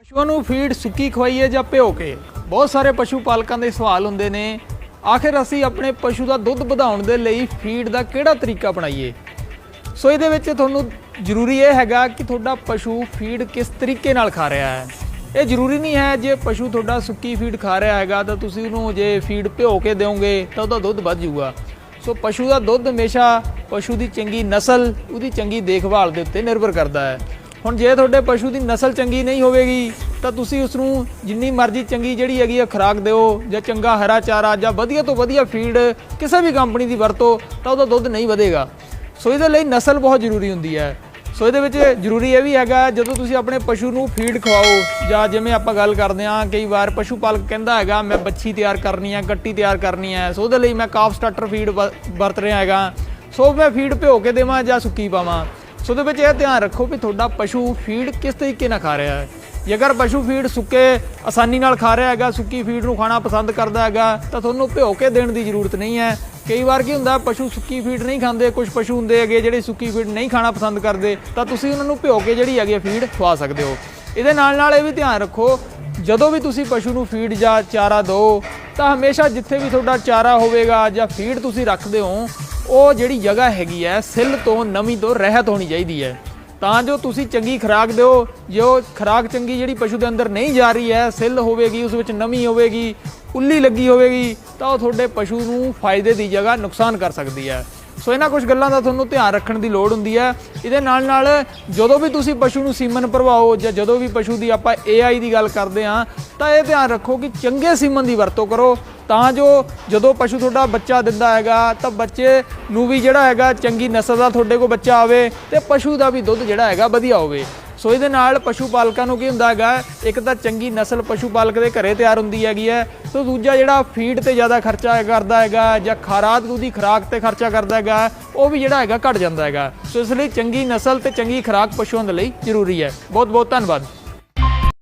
ਪਸ਼ੂਆਂ ਨੂੰ ਫੀਡ ਸੁੱਕੀ ਖਵਾਈਏ ਜਾਂ ਭਿਓ ਕੇ? ਬਹੁਤ ਸਾਰੇ ਪਸ਼ੂ ਪਾਲਕਾਂ ਦੇ ਸਵਾਲ ਹੁੰਦੇ ਨੇ। ਆਖਿਰ ਅਸੀਂ ਆਪਣੇ ਪਸ਼ੂ ਦਾ ਦੁੱਧ ਵਧਾਉਣ ਦੇ ਲਈ ਫੀਡ ਦਾ ਕਿਹੜਾ ਤਰੀਕਾ ਅਪਣਾਈਏ ਸੋ ਇਹਦੇ ਵਿੱਚ ਤੁਹਾਨੂੰ ਜ਼ਰੂਰੀ ਇਹ ਹੈਗਾ ਕਿ ਤੁਹਾਡਾ ਪਸ਼ੂ ਫੀਡ ਕਿਸ ਤਰੀਕੇ ਨਾਲ ਖਾ ਰਿਹਾ ਹੈ। ਇਹ ਜ਼ਰੂਰੀ ਨਹੀਂ ਹੈ ਜੇ ਪਸ਼ੂ ਤੁਹਾਡਾ ਸੁੱਕੀ ਫੀਡ ਖਾ ਰਿਹਾ ਹੈਗਾ ਤਾਂ ਤੁਸੀਂ ਉਹਨੂੰ ਜੇ ਫੀਡ ਭਿਓ ਕੇ ਦਿਓਗੇ ਤਾਂ ਉਹਦਾ ਦੁੱਧ ਵੱਧ ਜਾਊਗਾ। ਸੋ ਪਸ਼ੂ ਦਾ ਦੁੱਧ ਹਮੇਸ਼ਾ ਪਸ਼ੂ ਦੀ ਚੰਗੀ ਨਸਲ, ਉਹਦੀ ਚੰਗੀ ਦੇਖਭਾਲ ਦੇ ਉੱਤੇ ਨਿਰਭਰ ਕਰਦਾ ਹੈ। ਹੁਣ ਜੇ ਤੁਹਾਡੇ ਪਸ਼ੂ ਦੀ ਨਸਲ ਚੰਗੀ ਨਹੀਂ ਹੋਵੇਗੀ, ਤਾਂ ਤੁਸੀਂ ਉਸ ਨੂੰ ਜਿੰਨੀ ਮਰਜ਼ੀ ਚੰਗੀ ਜਿਹੜੀ ਹੈਗੀ ਆ ਖੁਰਾਕ ਦਿਓ, ਜਾਂ ਚੰਗਾ ਹਰਾ ਚਾਰਾ, ਜਾਂ ਵਧੀਆ ਤੋਂ ਵਧੀਆ ਫੀਡ, ਕਿਸੇ ਵੀ ਕੰਪਨੀ ਦੀ ਵਰਤੋ, ਤਾਂ ਉਹਦਾ ਦੁੱਧ ਨਹੀਂ ਵਧੇਗਾ। ਸੋ ਇਹਦੇ ਲਈ ਨਸਲ ਬਹੁਤ ਜ਼ਰੂਰੀ ਹੁੰਦੀ ਹੈ। ਸੋ ਇਹਦੇ ਵਿੱਚ ਜ਼ਰੂਰੀ ਇਹ ਵੀ ਹੈਗਾ, ਜਦੋਂ ਤੁਸੀਂ ਆਪਣੇ ਪਸ਼ੂ ਨੂੰ ਫੀਡ ਖਵਾਓ, ਜਾਂ ਜਿਵੇਂ ਆਪਾਂ ਗੱਲ ਕਰਦੇ ਹਾਂ, ਕਈ ਵਾਰ ਪਸ਼ੂ ਪਾਲਕ ਕਹਿੰਦਾ ਹੈਗਾ, ਮੈਂ ਬੱਚੀ ਤਿਆਰ ਕਰਨੀ ਹੈ ਕੱਟੀ ਤਿਆਰ ਕਰਨੀ ਹੈ। ਸੋ ਉਹਦੇ ਲਈ ਮੈਂ ਕਾਫ ਸਟਾਰਟਰ ਫੀਡ ਵਰਤ ਰਿਹਾ ਹੈਗਾ। ਸੋ ਮੈਂ ਫੀਡ ਭਿਓ ਕੇ ਦੇਵਾਂ ਜਾਂ ਸੁੱਕੀ ਪਾਵਾਂ। ਸੋ ਉਹਦੇ ਵਿੱਚ ਇਹ ਧਿਆਨ ਰੱਖੋ ਵੀ ਤੁਹਾਡਾ ਪਸ਼ੂ ਫੀਡ ਕਿਸ ਤਰੀਕੇ ਨਾਲ ਖਾ ਰਿਹਾ ਹੈ। ਜੇਕਰ ਪਸ਼ੂ ਫੀਡ ਸੁੱਕੇ ਆਸਾਨੀ ਨਾਲ ਖਾ ਰਿਹਾ ਹੈਗਾ, ਸੁੱਕੀ ਫੀਡ ਨੂੰ ਖਾਣਾ ਪਸੰਦ ਕਰਦਾ ਹੈਗਾ, ਤਾਂ ਤੁਹਾਨੂੰ ਭਿਓ ਕੇ ਦੇਣ ਦੀ ਜ਼ਰੂਰਤ ਨਹੀਂ ਹੈ। ਕਈ ਵਾਰ ਕੀ ਹੁੰਦਾ, ਪਸ਼ੂ ਸੁੱਕੀ ਫੀਡ ਨਹੀਂ ਖਾਂਦੇ, ਕੁਝ ਪਸ਼ੂ ਹੁੰਦੇ ਹੈਗੇ ਜਿਹੜੇ ਸੁੱਕੀ ਫੀਡ ਨਹੀਂ ਖਾਣਾ ਪਸੰਦ ਕਰਦੇ, ਤਾਂ ਤੁਸੀਂ ਉਹਨਾਂ ਨੂੰ ਭਿਓ ਕੇ ਜਿਹੜੀ ਹੈਗੀ ਫੀਡ ਖਵਾ ਸਕਦੇ ਹੋ। ਇਹਦੇ ਨਾਲ ਨਾਲ ਇਹ ਵੀ ਧਿਆਨ ਰੱਖੋ, ਜਦੋਂ ਵੀ ਤੁਸੀਂ ਪਸ਼ੂ ਨੂੰ ਫੀਡ ਜਾਂ ਚਾਰਾ ਦਿਓ, ਤਾਂ ਹਮੇਸ਼ਾ ਜਿੱਥੇ ਵੀ ਤੁਹਾਡਾ ਚਾਰਾ ਹੋਵੇਗਾ ਜਾਂ ਫੀਡ ਤੁਸੀਂ ਰੱਖਦੇ ਹੋ ਉਹ ਜਿਹੜੀ ਜਗ੍ਹਾ ਹੈਗੀ ਹੈ, ਸਿੱਲ ਤੋਂ ਨਮੀ ਤੋਂ ਰਹਿਤ ਹੋਣੀ ਚਾਹੀਦੀ ਹੈ। ਤਾਂ ਜੋ ਤੁਸੀਂ ਚੰਗੀ ਖੁਰਾਕ ਦਿਓ, ਜੋ ਖੁਰਾਕ ਚੰਗੀ ਜਿਹੜੀ ਪਸ਼ੂ ਦੇ ਅੰਦਰ ਨਹੀਂ ਜਾ ਰਹੀ ਹੈ, ਸਿੱਲ ਹੋਵੇਗੀ, ਉਸ ਵਿੱਚ ਨਮੀ ਹੋਵੇਗੀ, ਉੱਲੀ ਲੱਗੀ ਹੋਵੇਗੀ, ਤਾਂ ਉਹ ਤੁਹਾਡੇ ਪਸ਼ੂ ਨੂੰ ਫਾਇਦੇ ਦੀ ਜਗ੍ਹਾ ਨੁਕਸਾਨ ਕਰ ਸਕਦੀ ਹੈ। ਸੋ ਇਹਨਾਂ ਕੁਝ ਗੱਲਾਂ ਦਾ ਤੁਹਾਨੂੰ ਧਿਆਨ ਰੱਖਣ ਦੀ ਲੋੜ ਹੁੰਦੀ ਹੈ। ਇਹਦੇ ਨਾਲ ਨਾਲ ਜਦੋਂ ਵੀ ਤੁਸੀਂ ਪਸ਼ੂ ਨੂੰ ਸੀਮਨ ਭਰਵਾਓ ਜਾਂ ਜਦੋਂ ਵੀ ਪਸ਼ੂ ਦੀ ਆਪਾਂ AI ਦੀ ਗੱਲ ਕਰਦੇ ਹਾਂ, ਤਾਂ ਇਹ ਧਿਆਨ ਰੱਖੋ ਕਿ ਚੰਗੇ ਸੀਮਨ ਦੀ ਵਰਤੋਂ ਕਰੋ। ਤਾਂ ਜੋ ਜਦੋਂ ਪਸ਼ੂ ਤੁਹਾਡਾ ਬੱਚਾ ਦਿੰਦਾ ਹੈਗਾ, ਤਾਂ ਬੱਚੇ ਨੂੰ ਵੀ ਜਿਹੜਾ ਹੈਗਾ ਚੰਗੀ ਨਸਲ ਦਾ ਤੁਹਾਡੇ ਕੋਲ ਬੱਚਾ ਆਵੇ ਤੇ ਪਸ਼ੂ ਦਾ ਵੀ ਦੁੱਧ ਜਿਹੜਾ ਹੈਗਾ ਵਧੀਆ ਹੋਵੇ। ਸੋ ਇਹਦੇ ਨਾਲ ਪਸ਼ੂ ਪਾਲਕਾਂ ਨੂੰ ਕੀ ਹੁੰਦਾ ਹੈਗਾ, ਇੱਕ ਤਾਂ ਚੰਗੀ ਨਸਲ ਪਸ਼ੂ ਪਾਲਕ ਦੇ ਘਰੇ ਤਿਆਰ ਹੁੰਦੀ ਹੈਗੀ ਹੈ, ਸੋ ਦੂਜਾ ਜਿਹੜਾ ਫੀਡ ਤੇ ਜ਼ਿਆਦਾ ਖਰਚਾ ਕਰਦਾ ਹੈਗਾ ਜਾਂ ਖਾਰਾਤ ਦੀ ਖੁਰਾਕ ਤੇ ਖਰਚਾ ਕਰਦਾ ਹੈਗਾ, ਉਹ ਵੀ ਜਿਹੜਾ ਹੈਗਾ ਘਟ ਜਾਂਦਾ ਹੈਗਾ। ਸੋ ਇਸ ਲਈ ਚੰਗੀ ਨਸਲ ਤੇ ਚੰਗੀ ਖੁਰਾਕ ਪਸ਼ੂਆਂ ਦੇ ਲਈ ਜ਼ਰੂਰੀ ਹੈ। ਬਹੁਤ ਬਹੁਤ ਧੰਨਵਾਦ।